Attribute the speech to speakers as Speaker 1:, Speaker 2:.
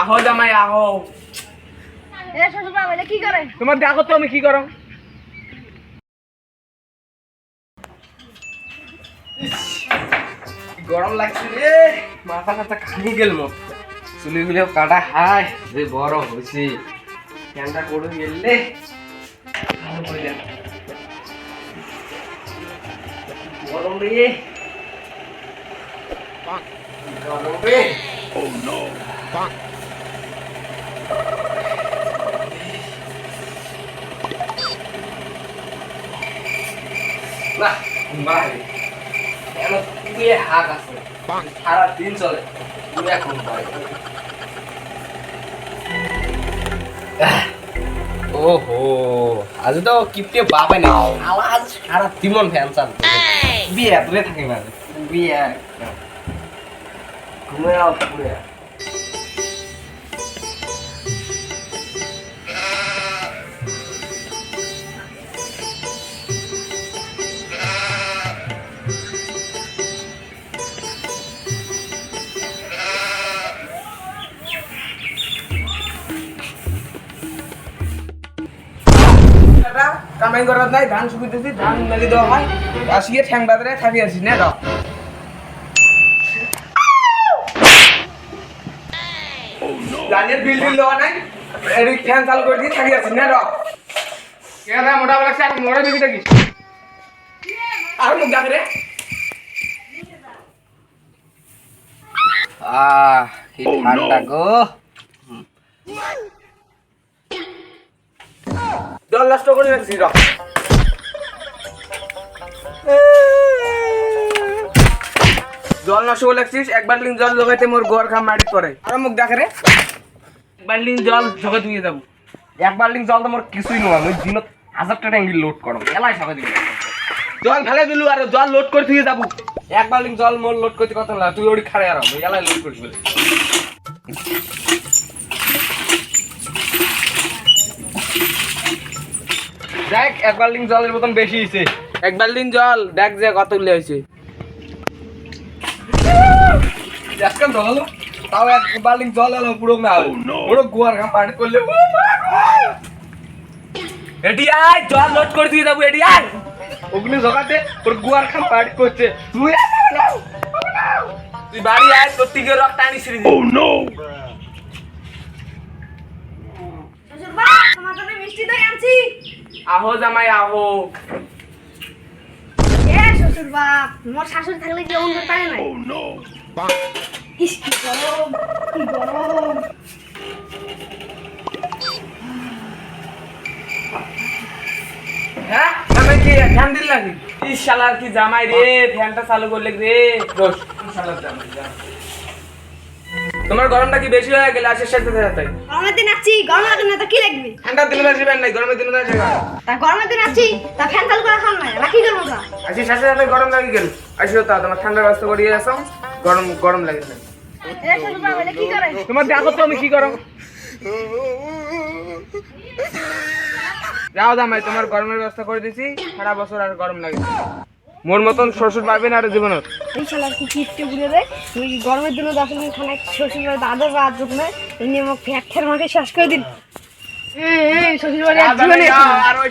Speaker 1: আহো জামাই আহো।
Speaker 2: এ শ্বশুর বাবা কি করে?
Speaker 1: তোমার দেখো তো আমি কি করো। গরম লাগছে রে। মাথা মাথা খানি গেল চুলিগুলো কাটা হাই যে গরম হয়েছে। ফ্যানটা করে গেলে গরম রে। গরম রে। না বাইরে। কেন? দিয়ে হাত আছে। সারা দিন চলে। তুমি এখন পাই ওহো আজ তো কিপটে বাপে না আওয়াজ সারা তিমন ফ্যান চাল বিয়ে দূরে থাকে না বিয়ে ঘুমে আও পুরে কামাই করার নাই ধান শুকিতেছি ধান লাগি দেওয়া হয়। আসিয়ে ঠ্যাং বাজারে থাকি আসি না র লাইনের বিল বিল দেওয়া নাই এদিক ফ্যান চালু করে দিয়ে থাকি আসি না র কে রে মোটা লাগছে আর মোড়ে দিবি থাকি। আর মুখ ডাক রে আহ কি ঠান্ডা গো জল নষ্ট করে রাখছি র। জল নষ্ট করে রাখছিস এক বাল্টিং জল জগাইতে মোর গোয়ার খাম মাটি পড়ে আর মুখ দেখে রে। এক বাল্টিং জল জগাই দিয়ে যাব। এক বাল্টিং জল তো মোর কিছুই নয় আমি দিনত হাজার টাকা ট্যাঙ্কি লোড করো এলাই সবাই দিবি। জল ফেলে দিলু আর জল লোড করে দিয়ে যাব। এক বাল্টিং জল মোর লোড করতে কত লাগে তুই ওটি খাড়ে আর এলাই লোড করিস বলে। দেখ এক বাল্টিং জলের মতন বেশি হয়েছে এক বাল্টিং জল দেখ যে কত হয়েছে জল তাও এক বাল্টিং জল এলো পুরো না পুরো গোয়ার ঘাম পানি করলে। এটি আয় জল লোড করে দিয়ে যাব এটি আয়। ওগুলো জগাতে তোর গোয়ার খাম পানি করছে। তুই তুই বাড়ি আয় থেকে রক্ত টানি ছিঁড়ে দিবি।
Speaker 2: শ্বশুর বাবা তোমার জন্য মিষ্টি দই আনছি
Speaker 1: আহো জামাই আহো।
Speaker 2: এ শ্বশুর বাপ মোর শাশুড়ি থাকলে কি অন্য পারে নাই? ইস, কি গরম কি গরম।
Speaker 1: হ্যাঁ আমি কি ফ্যান দিল নাকি? শালার কি জামাই রে ফ্যানটা চালু করলে রে দোষ। শালার জামাই জামাই। তোমার গরমটা কি বেশি হয়ে গেলে? আসে সাথে সাথে
Speaker 2: গরমের দিন আছি গরম লাগে না তো কি লাগবে?
Speaker 1: ঠান্ডার দিনে আসবেন নাই গরমের দিনে আসবে
Speaker 2: তা গরমের দিন আছি তা ফ্যান চালু করে খান না রাখি করব তা
Speaker 1: আসি সাথে সাথে গরম লাগে গেল আসিও তা তোমার ঠান্ডার ব্যবস্থা করিয়ে আসো। গরম গরম লাগে না
Speaker 2: কি
Speaker 1: তোমার দেখো তো আমি কি করো। যাও জামাই তোমার গরমের ব্যবস্থা করে দিছি। সারা বছর আর গরম লাগে না। মোর মতন শ্বশুর পাবে না আর জীবনত।
Speaker 2: এই শালা কি কিপটে ঘুরে রে তুই গরমের জন্য দশ মিনিট খানে শ্বশুর বাড়ি দাদা বা যখন এই নিয়ে মোক ফ্যাট মাকে শেষ করে দিন এই, এই, শ্বশুর বাড়ি আর জীবনে
Speaker 1: আর ওই